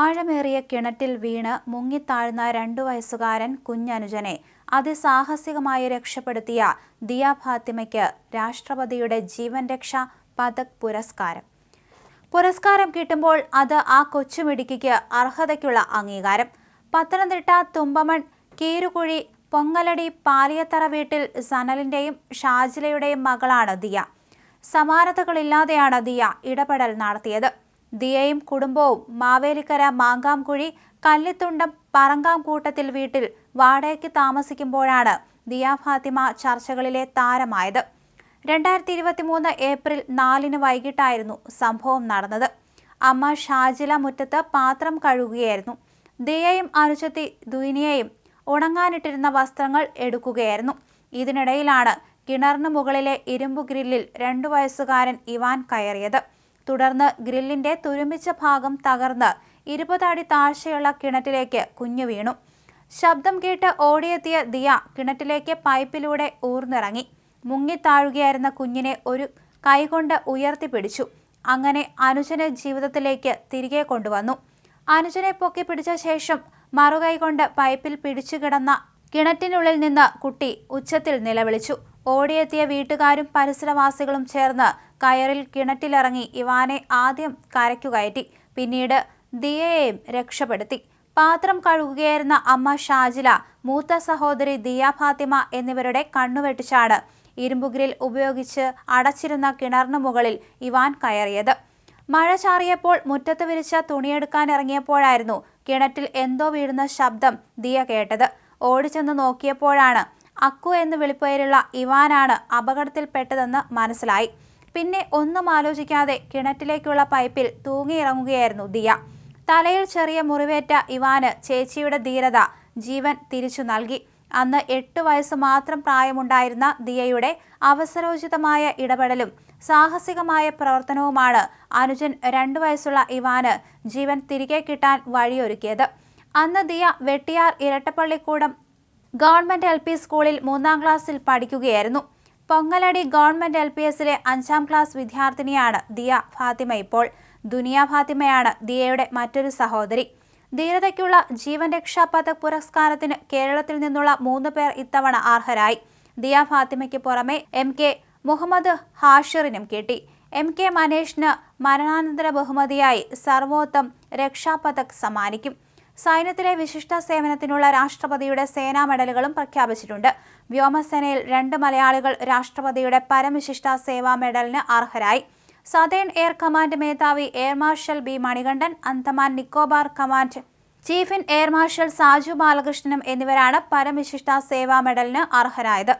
ആഴമേറിയ കിണറ്റിൽ വീണ് മുങ്ങിത്താഴ്ന്ന രണ്ടു വയസ്സുകാരൻ കുഞ്ഞനുജനെ അതിസാഹസികമായി രക്ഷപ്പെടുത്തിയ ദിയ ഫാത്തിമയ്ക്ക് രാഷ്ട്രപതിയുടെ ജീവൻ രക്ഷ പതക് പുരസ്കാരം. പുരസ്കാരം കിട്ടുമ്പോൾ അത് ആ കൊച്ചുമിടുക്കിക്ക് അർഹതയ്ക്കുള്ള അംഗീകാരം. പത്തനംതിട്ട തുമ്പമൺ കീരുകുഴി പൊങ്ങലടി പാലിയത്തറ വീട്ടിൽ സനലിന്റെയും ഷാജിലയുടെയും മകളാണ് ദിയ. സമാനതകളില്ലാതെയാണ് ദിയ ഇടപെടൽ നടത്തിയത്. ദിയയും കുടുംബവും മാവേലിക്കര മാങ്കാംകുഴി കല്ലിത്തുണ്ടം പറങ്കാംകൂട്ടത്തിൽ വീട്ടിൽ വാടകയ്ക്ക് താമസിക്കുമ്പോഴാണ് ദിയ ഫാത്തിമ ചർച്ചകളിലെ താരമായത്. രണ്ടായിരത്തി ഇരുപത്തിമൂന്ന് ഏപ്രിൽ നാലിന് വൈകിട്ടായിരുന്നു സംഭവം നടന്നത്. അമ്മ ഷാജില മുറ്റത്ത് പാത്രം കഴുകുകയായിരുന്നു. ദിയയും അനുജത്തി ദുനിയയും ഉണങ്ങാനിട്ടിരുന്ന വസ്ത്രങ്ങൾ എടുക്കുകയായിരുന്നു. ഇതിനിടയിലാണ് കിണറിന് മുകളിലെ ഇരുമ്പു ഗ്രില്ലിൽ രണ്ടു വയസ്സുകാരൻ ഇവാൻ കയറിയത്. തുടർന്ന് ഗ്രില്ലിന്റെ തുരുമ്പിച്ച ഭാഗം തകർന്ന് ഇരുപതടി താഴ്ചയുള്ള കിണറ്റിലേക്ക് കുഞ്ഞു വീണു. ശബ്ദം കേട്ട് ഓടിയെത്തിയ ദിയ കിണറ്റിലേക്ക് പൈപ്പിലൂടെ ഊർന്നിറങ്ങി. മുങ്ങിത്താഴുകയായിരുന്ന കുഞ്ഞിനെ ഒരു കൈകൊണ്ട് ഉയർത്തിപ്പിടിച്ചു. അങ്ങനെ അനുജനെ ജീവിതത്തിലേക്ക് തിരികെ കൊണ്ടുവന്നു. അനുജനെ പൊക്കി പിടിച്ച ശേഷം മറുകൈ കൊണ്ട് പൈപ്പിൽ പിടിച്ചുകിടന്ന കിണറ്റിനുള്ളിൽ നിന്ന് കുട്ടി ഉച്ചത്തിൽ നിലവിളിച്ചു. ഓടിയെത്തിയ വീട്ടുകാരും പരിസരവാസികളും ചേർന്ന് കയറിൽ കിണറ്റിലിറങ്ങി ഇവാനെ ആദ്യം കരയ്ക്കുകയറ്റി പിന്നീട് ദിയയെയും രക്ഷപ്പെടുത്തി. പാത്രം കഴുകുകയായിരുന്ന അമ്മ ഷാജില മൂത്ത സഹോദരി ദിയ ഫാത്തിമ എന്നിവരുടെ കണ്ണുവെട്ടിച്ചാണ് ഇരുമ്പുഗ്രിൽ ഉപയോഗിച്ച് അടച്ചിരുന്ന കിണറിന് മുകളിൽ ഇവാൻ കയറിയത്. മഴ ചാറിയപ്പോൾ മുറ്റത്ത് വിരിച്ച തുണിയെടുക്കാനിറങ്ങിയപ്പോഴായിരുന്നു കിണറ്റിൽ എന്തോ വീഴുന്ന ശബ്ദം ദിയ കേട്ടത്. ഓടിച്ചെന്ന് നോക്കിയപ്പോഴാണ് അക്കു എന്ന് വിളിപ്പേരുള്ള ഇവാനാണ് അപകടത്തിൽപ്പെട്ടതെന്ന് മനസ്സിലായി. പിന്നെ ഒന്നും ആലോചിക്കാതെ കിണറ്റിലേക്കുള്ള പൈപ്പിൽ തൂങ്ങിയിറങ്ങുകയായിരുന്നു ദിയ. തലയിൽ ചെറിയ മുറിവേറ്റ ഇവാന് ചേച്ചിയുടെ ധീരത ജീവൻ തിരിച്ചു നൽകി. അന്ന് എട്ട് വയസ്സ് മാത്രം പ്രായമുണ്ടായിരുന്ന ദിയയുടെ അവസരോചിതമായ ഇടപെടലും സാഹസികമായ പ്രവർത്തനവുമാണ് അനുജൻ രണ്ടു വയസ്സുള്ള ഇവാന് ജീവൻ തിരികെ കിട്ടാൻ വഴിയൊരുക്കിയത്. അന്ന് Diya Vettiyar Irattappallikkoodam government L P സ്കൂളിൽ മൂന്നാം ക്ലാസ്സിൽ പഠിക്കുകയായിരുന്നു. പൊങ്ങലടി ഗവൺമെന്റ് എൽ പി എസിലെ അഞ്ചാം ക്ലാസ് വിദ്യാർത്ഥിനിയാണ് ദിയ ഫാത്തിമ ഇപ്പോൾ. ദുനിയ ഫാത്തിമയാണ് ദിയയുടെ മറ്റൊരു സഹോദരി. ധീരതയ്ക്കുള്ള ജീവൻ രക്ഷാ പദക് പുരസ്കാരത്തിന് കേരളത്തിൽ നിന്നുള്ള മൂന്ന് പേർ ഇത്തവണ അർഹരായി. ദിയ ഫാത്തിമയ്ക്ക് പുറമെ എം കെ മുഹമ്മദ് ഹാഷിറിനും കിട്ടി. എം കെ മനേഷിന് മരണാനന്തര ബഹുമതിയായി സർവോത്തം രക്ഷാപഥക് സമ്മാനിക്കും. സൈന്യത്തിലെ വിശിഷ്ട സേവനത്തിനുള്ള രാഷ്ട്രപതിയുടെ സേനാ മെഡലുകളും പ്രഖ്യാപിച്ചിട്ടുണ്ട്. വ്യോമസേനയിൽ രണ്ട് മലയാളികൾ രാഷ്ട്രപതിയുടെ പരമവിശിഷ്ട സേവാ മെഡലിന് അർഹരായി. സതേൺ എയർ കമാൻഡ് മേധാവി air marshal B Manikandan Andaman Nicobar command chief in air marshal Saju ബാലകൃഷ്ണനും എന്നിവരാണ് പരമവിശിഷ്ട സേവാ മെഡലിന് അർഹരായത്.